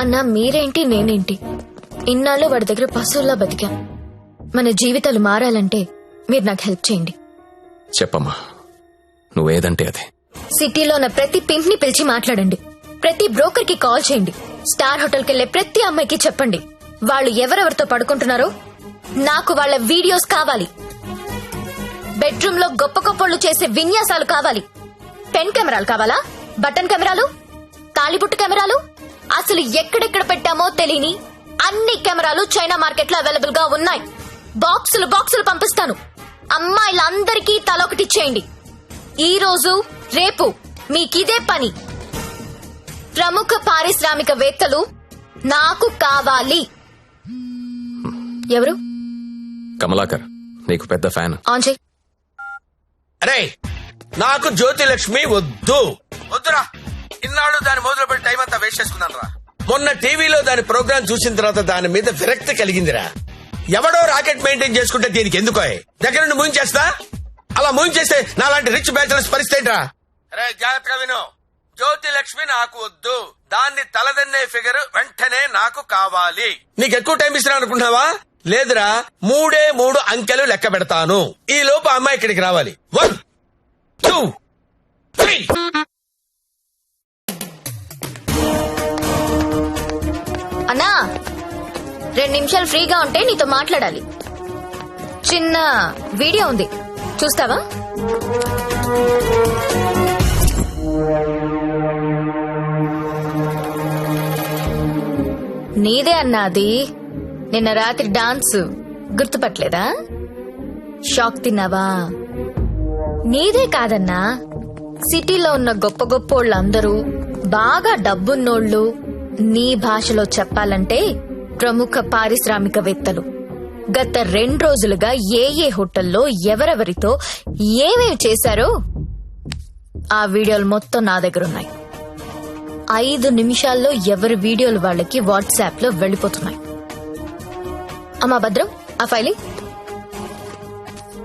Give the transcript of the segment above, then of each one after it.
అన్నా మీరేంటి నేనేంటి? ఇన్నాళ్ళు వాడి దగ్గర పశువుల్లా బతికాం. మన జీవితాలు మారాలంటే మీరు నాకు హెల్ప్ చేయండి. చెప్పమ్మా నువ్వేదంటే అదే. సిటీలో ఉన్న ప్రతి పింప్ని పిలిచి మాట్లాడండి. ప్రతి బ్రోకర్కి కాల్ చేయండి. స్టార్ హోటల్ కెళ్ళే ప్రతి అమ్మాయికి చెప్పండి. వాళ్ళు ఎవరెవరితో పడుకుంటున్నారో నాకు వాళ్ళ వీడియోస్ కావాలి. బెడ్రూమ్లో గొప్ప గొప్పళ్ళు చేసే విన్యాసాలు కావాలి. పెన్ కెమెరాలు కావాలా? బటన్ కెమెరాలు? తాళిబుట్టు కెమెరాలు? అసలు ఎక్కడెక్కడ పెట్టామో తెలియని అన్ని కెమెరాలు చైనా మార్కెట్లో అవైలబుల్గా ఉన్నాయి. బాక్సులు బాక్సులు పంపిస్తాను. అమ్మాయిలందరికీ తలొకటి చేయండి. ఈ రోజు రేపు మీకిదే పని. ప్రముఖ పారిశ్రామికవేత్తలు నాకు కావాలి. ఎవరు? కమలాకర్ నీకు పెద్ద ఫ్యాన్. ఆన్ చేయి అరే నాకు జ్యోతి లక్ష్మి వద్దు. వద్దురా. ఇన్నాళ్ళు దాని మొదలు పెట్టి టైం అంతా వేస్ట్ చేసుకున్నాను రా. మొన్న టీవీలో దాని ప్రోగ్రామ్ చూసిన తర్వాత దాని మీద విరక్తి కలిగిందిరా. ఎవడో రాకెట్ మెయింటైన్ చేసుకుంటే దీనికి ఎందుకో దగ్గర నుండి మూయించేస్తా? అలా మూయించేస్తే నాలాంటి రిచ్ బ్యాచులర్స్ పరిస్థితి ఏంట్రా? అరే జాగ్రత్తగా విను. జ్యోతి లక్ష్మి నాకు వద్దు. దాన్ని తలదన్నే ఫిగర్ వెంటనే నాకు కావాలి. నీకు ఎక్కువ టైం ఇస్తున్నా అనుకుంటున్నావా లేదురా. మూడే మూడు అంకెలు లెక్క పెడతాను. ఈ లోపు అమ్మాయి ఇక్కడికి రావాలి. వన్ టూ త్రీ రెండు నిమిషాలు ఫ్రీగా ఉంటే నీతో మాట్లాడాలి. చిన్న వీడియో ఉంది. చూస్తావా? నీదే అన్నా అది నిన్న రాత్రి డాన్స్ గుర్తుపట్టలేదా? షాక్ తిన్నావా? నీదే కాదన్నా. సిటీలో ఉన్న గొప్ప గొప్పోళ్ళందరూ బాగా డబ్బున్నోళ్ళు నీ భాషలో చెప్పాలంటే ప్రముఖ పారిశ్రామికవేత్తలు. గత రెండు రోజులుగా ఏ ఏ హోటల్లో ఎవరెవరితో ఏమేమి చేశారో ఆ వీడియోలు మొత్తం నా దగ్గర ఉన్నాయి ఐదు నిమిషాల్లో ఎవరి వీడియోలు వాళ్ళకి వాట్సాప్లో వెళ్ళిపోతున్నాయి. అమ్మా భద్రం. ఆ ఫైలి?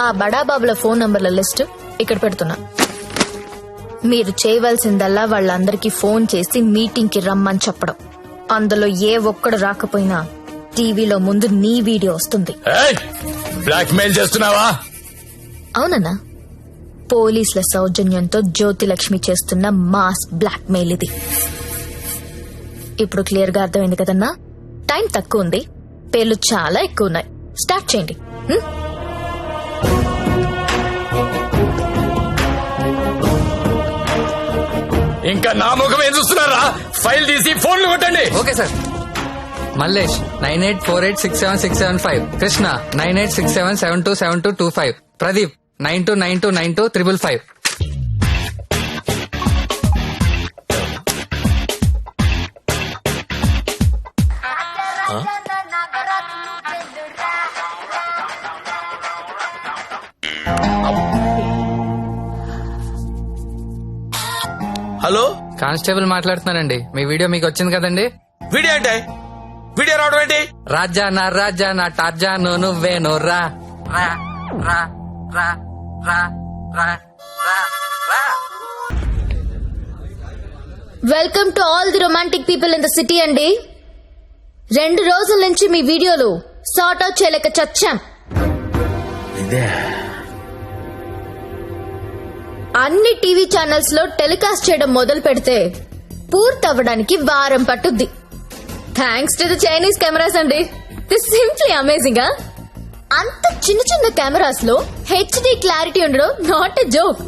ఆ బడాబాబుల ఫోన్ నంబర్ల లిస్ట్ ఇక్కడ పెడుతున్నా. మీరు చేయవలసిందల్లా వాళ్ళందరికీ ఫోన్ చేసి మీటింగ్కి రమ్మని చెప్పడం. అందులో ఏ ఒక్కడు రాకపోయినా టీవీలో ముందు నీ వీడియో వస్తుంది. బ్లాక్ మెయిల్ చేస్తున్నావా? అవునన్నా. పోలీసుల సౌజన్యంతో జ్యోతిలక్ష్మి చేస్తున్న మాస్ బ్లాక్ మెయిల్ ఇది. ఇప్పుడు క్లియర్గా అర్థమైంది కదన్నా? టైం తక్కువ ఉంది. పేర్లు చాలా ఎక్కువ ఉన్నాయి. స్టార్ట్ చేయండి. ఇంకా నా ముఖం ఏం చూస్తున్నారా? ఫైల్ తీసి ఫోన్లు కొట్టండి. Okay sir. Mallesh nine eight four eight six seven six seven five. Krishna nine eight six seven seven two seven two two five. Pradeep nine two nine two nine two triple five. Constable మాట్లాడుతున్నానండి మీ video మీకు వచ్చింది కదండి? Video ఏంటి? Video రావడం ఏంటి? రాజా నా రాజా నా టార్జా నువ్వేను రా. రా రా రా రా రా రా రా. Welcome to all the romantic people in the city అండి రెండు రోజుల నుంచి మీ వీడియోలు సార్ట్ అవుట్ చేయలేక చచ్చాం. అన్ని టీవీ ఛానల్స్లో టెలికాస్ట్ చేయడం మొదలు పెడితే పూర్తవ్వడానికి వారం పట్టుద్ది. Thanks to the Chinese cameras అండి. దిస్ సింప్లీ అమేజింగ్ అంత చిన్న చిన్న కెమెరాస్లో హెచ్డి క్లారిటీ ఉండడం నాట్ ఎ జోక్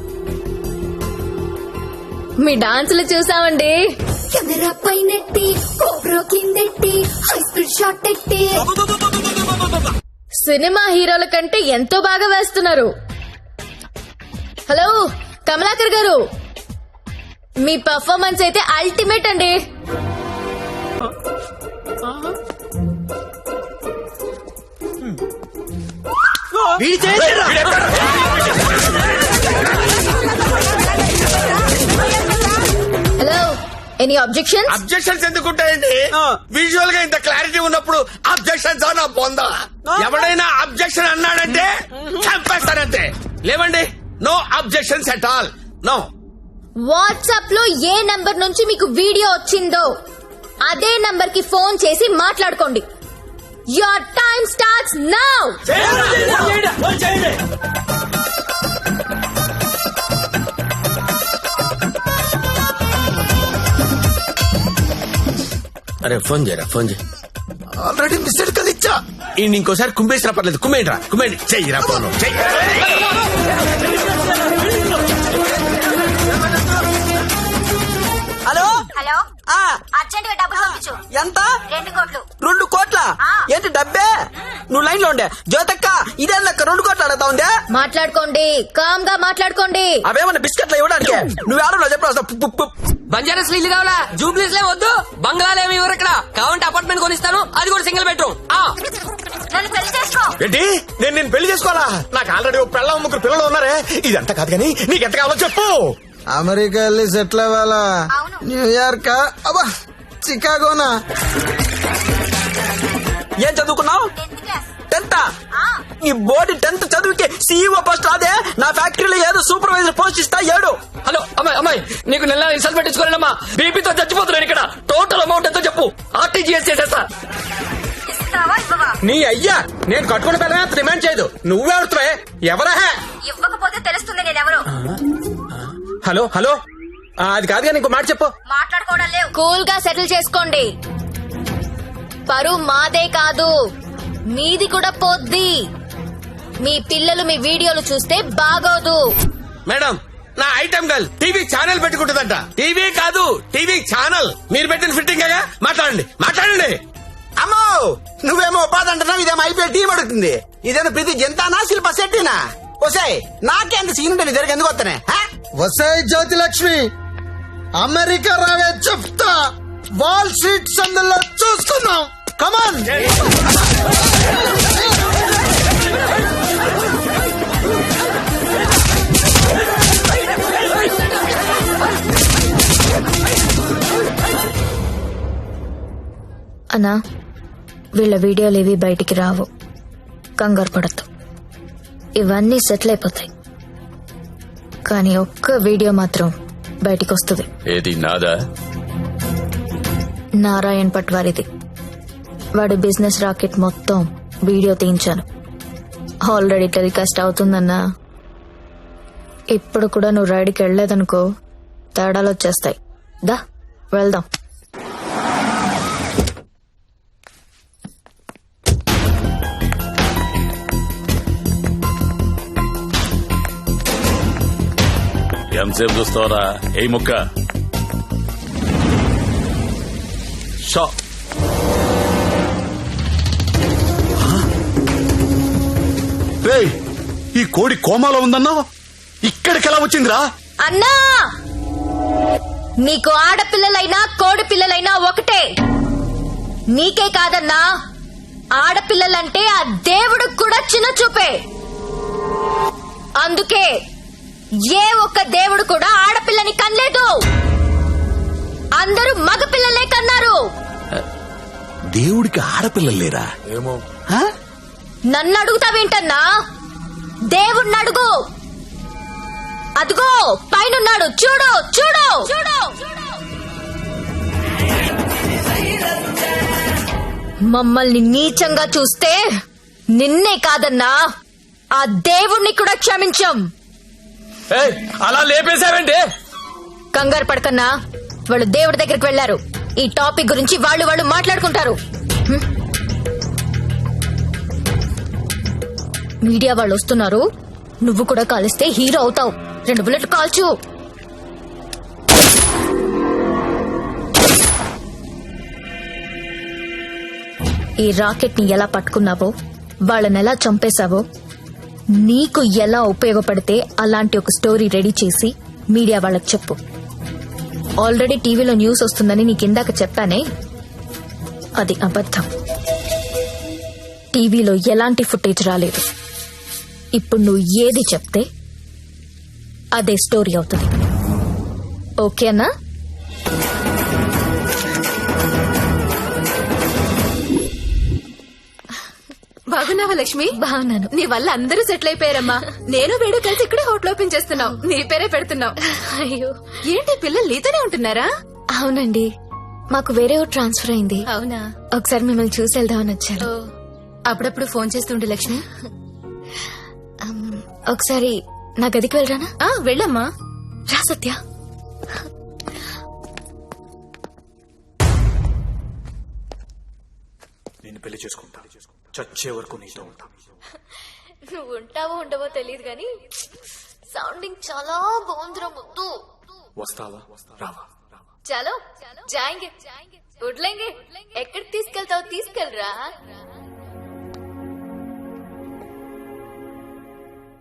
మీ డాన్సులు చూసామండి. కెమెరా పైనెట్టి కోబ్రో కిందెట్టి హై స్పీడ్ షాట్ ఎట్టి సినిమా హీరోల కంటే ఎంతో బాగా వేస్తున్నారు. హలో కమలాకర్ గారు మీ పర్ఫార్మెన్స్ అయితే అల్టిమేట్ అండి. హలో ఎనీ అబ్జెక్షన్ అబ్జెక్షన్స్ ఎందుకుంటాయండి? విజువల్గా ఇంత క్లారిటీ ఉన్నప్పుడు అబ్జెక్షన్స్ నా పొందా ఎవడైనా అబ్జెక్షన్ అన్నాడంటే చంపేస్తానంతే లేవండి. No objections at all no వాట్సాప్లో ఏ నంబర్ నుంచి మీకు వీడియో వచ్చిందో అదే నంబర్కి ఫోన్ చేసి మాట్లాడుకోండి. యువర్ టైం స్టార్ట్స్ నౌ అరే ఫోన్ చేయరా ఫోన్ చేయి. ఆల్రెడీ మిస్డ్ కదా ఇచ్చా ఈ ఇంకోసారి కుమ్మేసినా పర్లేదు కుమ్మేంట్రా కుమ్మేండి చెయ్యిరా ఫోన్. చెయ్యి. అర్జెంట్గా డబ్బులు పంపించు. ఎంత? రెండు కోట్లు. రెండు కోట్ల? ఆ. ఏంటి డబ్బే? నువ్వు లైన్లో ఉండే. జ్యోతక్క ఇదే లెక్క రెండు కోట్లు అడుగుతా ఉందే మాట్లాడుకోండి. కామ్గా మాట్లాడుకోండి. అవేమన్నా బిస్కెట్లు ఇవ్వడానికి? నువ్వు ఆడలో చెప్పు బంజారాస్ ఇల్లు కావాలా? జూబ్లీస్ లే వద్దు. బంగ్లాలు ఏమి ఇవ్వరు ఇక్కడ. కావాలంటే అపార్ట్మెంట్ కొనిస్తాను. అది కూడా సింగిల్ బెడ్రూమ్. ఏంటి? నేను నేను పెళ్ళి చేసుకోవాలా? నాకు ఆల్రెడీ పిల్ల ముగ్గురు పిల్లలు ఉన్నారే. ఇదంతా కాదు కానీ నీకెంత కావాలో చెప్పు. అమెరికా వెళ్ళి సెటిల్ అవ్వాలా. న్యూయార్క్? అబ్బా చికాగోనా? ఏం చదువుకున్నావు? టెన్త్ ఈ బోర్డు టెన్త్ చదువుకి సీఈఓ పోస్ట్ రాదే? నా ఫ్యాక్టరీలో ఏదో సూపర్వైజర్ పోస్ట్ ఇస్తా ఏడు. హలో అమ్మాయి అమ్మాయి నీకు నెల రిసల్ట్ పెట్టించుకోలేనమ్మా. బీపీతో చచ్చిపోతున్నాను ఇక్కడ. టోటల్ అమౌంట్ ఎంతో చెప్పు. ఆర్టీజీఎస్ చేసేస్తా. నీ అయ్యా నేను కట్టుకున్న పిల్ల డిమాండ్ చేయదు. నువ్వే అడుగుతావే ఎవరా ఇవ్వకపోతే తెలుస్తుంది నేనెవరు హలో హలో? అది కాదు కానీ ఇంకో మాట చెప్పు. మాట్లాడుకోవడం లేవు. కూల్గా సెటిల్ చేసుకోండి. పరు మాదే కాదు మీది కూడా పోద్ది. మీ పిల్లలు మీ వీడియోలు చూస్తే బాగోదు. మేడం నా ఐటమ్ గర్ల్ టీవీ ఛానల్ పెట్టుకుంటుందంట. టీవీ కాదు టీవీ ఛానల్. మీరు పెట్టిన ఫిట్టింగ్ కదా మాట్లాడండి మాట్లాడండి. అమ్మో నువ్వేమో ఉపాధి అంటున్నావు ఇదేమో ఐపీఎల్ టీం అడుగుతుంది. ఇదేమో ప్రతి జంతానా శిల్ప శెట్టినా? వసాయ్ నాకెంత సీన్ ఉంటుంది ఇద్దరికి ఎందుకు వస్తానే వసాయి జ్యోతి లక్ష్మి. అమెరికా రావే చెప్తా. వాల్ స్ట్రీట్ సందులో చూసుకుందాం కమాన్ అన్నా వీళ్ళ వీడియోలు ఇవి బయటికి రావు. కంగారు పడద్దు. ఇవన్నీ సెటిల్ అయిపోతాయి. కానీ ఒక్క వీడియో మాత్రం బయటికి వస్తుంది ఏది నాదా? నారాయణ్ పట్వారిది. వాడి బిజినెస్ రాకెట్ మొత్తం వీడియో తీయించాను. ఆల్రెడీ టెలికాస్ట్ అవుతుందన్నా. ఇప్పుడు కూడా నువ్వు రైడ్కి వెళ్ళలేదనుకో తేడాలు వచ్చేస్తాయి దా వెళ్దాం. ఎంతసేపు చూస్తావరా? ఏ ముక్క. షా. రేయ్, ఈ కోడి కోమాలో ఉందన్నా? ఇక్కడికి ఎలా వచ్చిందిరా? అన్నా! నీకు ఆడపిల్లలైనా కోడి పిల్లలైనా ఒకటే. నీకే కాదన్నా ఆడపిల్లలంటే ఆ దేవుడు కూడా చిన్న చూపే. అందుకే ఏ ఒక్క దేవుడు కూడా ఆడపిల్లని కనలేదు. అందరూ మగ పిల్లలే కన్నారు. దేవుడికి ఆడపిల్లలు లేరా? ఏమో. నన్ను అడుగుతావేంటన్నా? దేవుణ్ణి అడుగు. అదిగో పైనున్నాడు. చూడు చూడు చూడు. మమ్మల్ని నీచంగా చూస్తే నిన్నే కాదన్నా. ఆ దేవుణ్ణి కూడా క్షమించం. అలా లేపేశావేంటి? కంగారు పడకన్నా వాళ్ళు దేవుడి దగ్గరికి వెళ్ళారు ఈ టాపిక్ గురించి వాళ్ళు వాళ్ళు మాట్లాడుకుంటారు. మీడియా వాళ్ళు వస్తున్నారు. నువ్వు కూడా కాలిస్తే హీరో అవుతావు. రెండు బుల్లెట్లు కాల్చు. ఈ రాకెట్ని ఎలా పట్టుకున్నావో వాళ్ళని ఎలా చంపేశావో నీకు ఎలా ఉపయోగపడితే అలాంటి ఒక స్టోరీ రెడీ చేసి మీడియా వాళ్ళకి చెప్పు. ఆల్రెడీ టీవీలో న్యూస్ వస్తుందని నీకు ఇందాక చెప్పానే? అది అబద్ధం. టీవీలో ఎలాంటి ఫుటేజ్ రాలేదు. ఇప్పుడు నువ్వు ఏది చెప్తే అదే స్టోరీ అవుతుంది. ఓకేనా? బాగున్నావా లక్ష్మి? బాగున్నాను. నీ వల్ల అందరూ సెటిల్ అయిపోయారమ్మా. నేను వేడు కలిసి ఇక్కడే హోటల్ ఓపెన్ చేస్తున్నావు. నీ పేరే పెడుతున్నావు. అయ్యో. ఏంటి పిల్లలు నీతోనే ఉంటున్నారా? అవునండి. మాకు వేరే ఊరు ట్రాన్స్ఫర్ అయింది. అవునా? ఒకసారి మిమ్మల్ని చూసి వెళ్దామని వచ్చాను. అప్పుడప్పుడు ఫోన్ చేస్తుండే లక్ష్మి. ఒకసారి నా గదికి వెళ్ళరానా? ఆ వెళ్ళమ్మా. రా సత్య. నేను పెళ్ళి చేసుకుంటా. చచ్చే వరకు నీతో ఉంటా. నువ్వు ఉంటావో ఉండవో తెలియదు కానీ సౌండింగ్ చాలా బాగుందిరా ముద్దు. వస్తావా? రావా. చలో జాయింగే. వడ్లేంగే. ఎక్కడికి తీసుకెళ్తావు తీసుకెళ్ళరా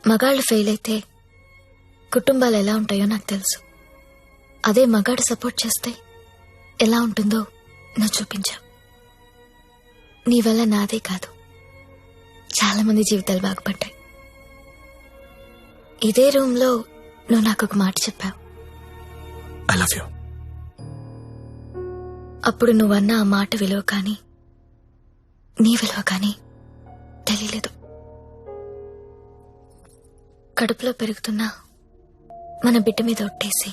మగాళ్ళు ఫెయిల్ అయితే కుటుంబాలు ఎలా ఉంటాయో నాకు తెలుసు. అదే మగాడు సపోర్ట్ చేస్తే ఎలా ఉంటుందో నువ్వు చూపించావు నీ వల్ల నాదే కాదు. చాలా మంది జీవితాలు బాగుపడ్డాయి ఇదే రూమ్లో నువ్వు నాకు ఒక మాట చెప్పావు. ఐ లవ్ యూ అప్పుడు నువ్వన్న ఆ మాట విలువ కానీ నీ విలువ కానీ తెలియలేదు. కడుపులో పెరుగుతున్న మన బిడ్డ మీద ఒట్టేసి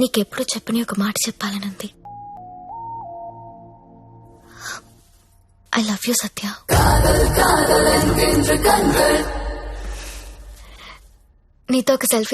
నీకెప్పుడు చెప్పని ఒక మాట చెప్పాలనుంది ఐ లవ్ యూ సత్య నీతో ఒక సెల్ఫీ